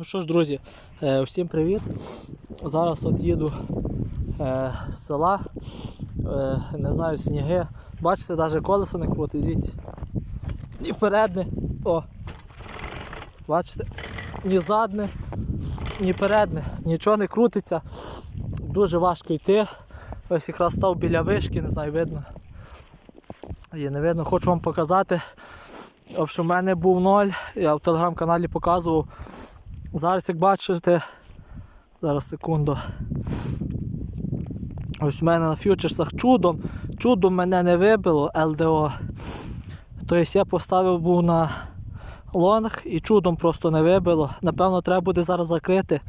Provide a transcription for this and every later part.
Ну що ж, друзі, е, всім привіт. Зараз от їду е, з села, е, не знаю, сніги. Бачите, навіть колесо не крутить, дивіться. Ні передне. О. Бачите? Ні задне, ні передне, нічого не крутиться. Дуже важко йти. Ось якраз став біля вишки, не знаю, видно. Є не видно, хочу вам показати. В общем, у мене був ноль, я в телеграм-каналі показував. Зараз, як бачите, зараз секунду. Ось у мене на фьючерсах чудом. Чудом мене не вибило ЛДО. Тобто я поставив був на лонг і чудом просто не вибило. Напевно, треба буде зараз закрити,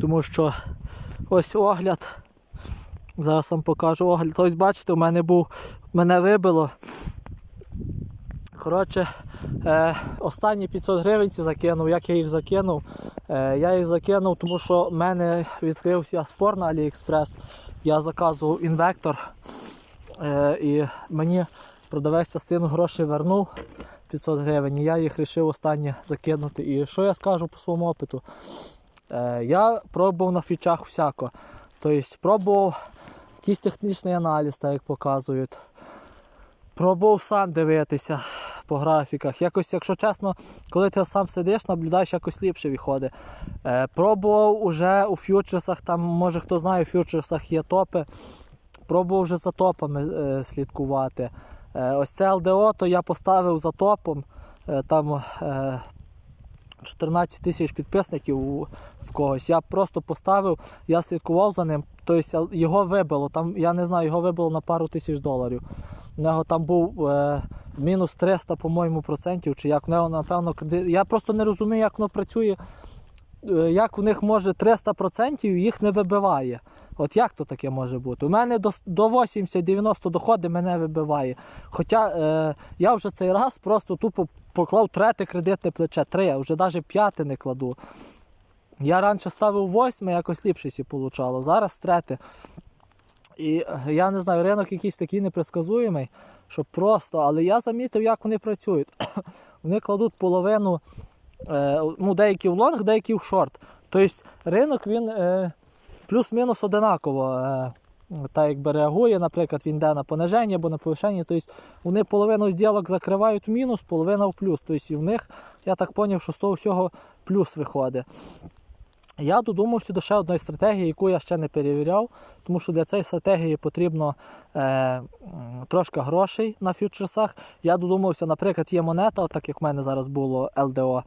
тому що ось огляд. Зараз вам покажу огляд. Ось бачите, у мене був, мене вибило. Коротше, е, останні 500 гривень ці закинув. Як я їх закинув? Е, я їх закинув, тому що в мене відкрився спор на AliExpress. Я заказував інвектор е, і мені продавець частину грошей вернув 500 гривень. І я їх вирішив останнє закинути. І що я скажу по своєму опиту? Е, я пробував на фічах всяко. Тобто пробував якийсь технічний аналіз, так як показують. Пробував сам дивитися по графіках. Якось, якщо чесно, коли ти сам сидиш, наблюдаєш, якось ліпше виходить. Е, пробував уже у фьючерсах, там, може хто знає, у фьючерсах є топи. Пробував вже за топами е, слідкувати. Е, ось це ЛДО, то я поставив за топом. Е, там е, 14 тисяч підписників в когось. Я просто поставив, я слідкував за ним. Тобто його вибило. Там, я не знаю, його вибило на пару тисяч доларів. У нього там був е, мінус 300, по-моєму, процентів. Чи як нього, напевно. Я просто не розумію, як воно працює. Е, Як в них може 300% їх не вибиває. От як то таке може бути? У мене до, до 80-90 доходи мене вибиває. Хоча е, я вже цей раз просто тупо поклав третє кредитне плече, три, вже навіть п'яте не кладу. Я раніше ставив восьме, якось ліпше сі получало. Зараз третє. І е, я не знаю, ринок якийсь такий непредсказуємий, що просто, але я замітив, як вони працюють. вони кладуть половину, е, ну, деякі в лонг, деякі в шорт. Тобто ринок він е, плюс-мінус одинаково. Е, так якби реагує, наприклад, він йде на пониження або на повишення. Тобто вони половину зділок закривають в мінус, половина в плюс. Тобто в них, я так зрозумів, що з того всього плюс виходить. Я додумався до ще одної стратегії, яку я ще не перевіряв, тому що для цієї стратегії потрібно е, трошки грошей на фьючерсах. Я додумався, наприклад, є монета, так як в мене зараз було ЛДО.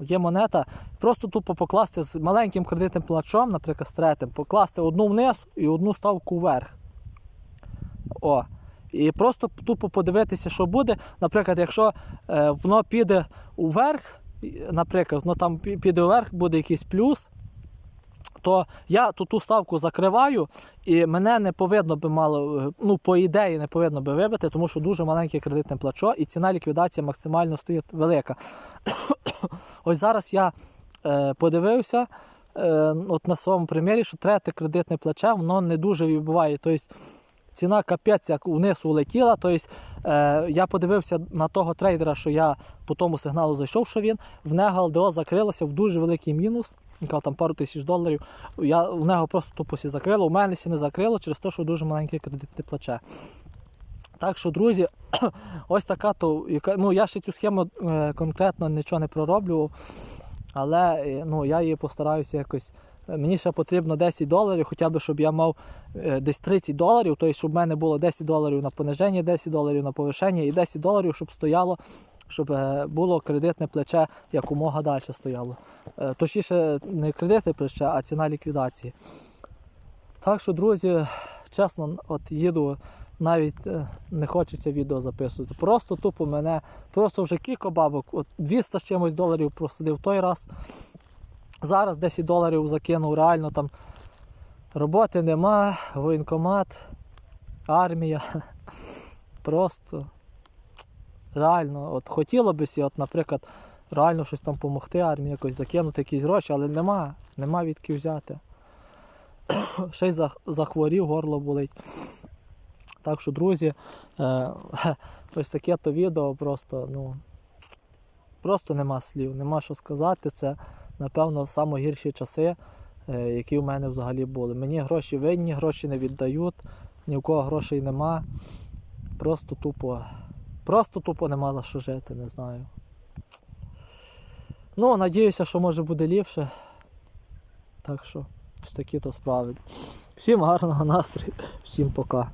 Є монета, просто тупо покласти з маленьким кредитним плачом, наприклад, з третім, покласти одну вниз і одну ставку вверх. О. І просто тупо подивитися, що буде. Наприклад, якщо е, воно піде вверх, наприклад, воно там піде вверх, буде якийсь плюс, то я ту, ту ставку закриваю, і мене не повинно би мало, е, ну, по ідеї, не повинно би вибити, тому що дуже маленьке кредитне плачо, і ціна ліквідації максимально стоїть велика. Ось зараз я е, подивився е, от на своєму примірі, що третє кредитне плече, воно не дуже вибиває. Тобто ціна капець як вниз улетіла. Тобто, е, я подивився на того трейдера, що я по тому сигналу зайшов, що він, в нього ЛДО закрилося в дуже великий мінус. Там пару тисяч доларів. Я, в нього просто тупосі закрило. У мене сі не закрило через те, що дуже маленьке кредитне плече. Так що, друзі, ось така то, ну я ще цю схему е, конкретно нічого не пророблював, але е, ну, я її постараюся якось. е, Мені ще потрібно 10 доларів, хоча б щоб я мав десь 30 доларів, тобто, щоб в мене було 10 доларів на пониження, 10 доларів на повишення і 10 доларів, щоб стояло, щоб е, було кредитне плече якомога далі стояло. Е, Точніше, не кредитне плече, а ціна ліквідації. Так що, друзі, чесно, от їду, навіть е, не хочеться відео записувати. Просто тупо мене, просто вже кілька бабок, от 200 з чимось доларів просидив той раз. Зараз 10 доларів закинув, реально там роботи нема, воєнкомат, армія. Просто реально, от хотіло б наприклад, реально щось там допомогти армії, якось закинути якісь гроші, але нема, нема відки взяти. Ще й захворів, горло болить. Так що, друзі, е, ось таке то відео просто, ну, просто нема слів, нема що сказати. Це напевно, найгірші часи, е, які в мене взагалі були. Мені гроші винні, гроші не віддають, ні в кого грошей нема. Просто тупо. Просто тупо нема за що жити, не знаю. Ну, надіюся, що може буде ліпше. Так що, ось такі то справи. Всім гарного настрою, всім пока.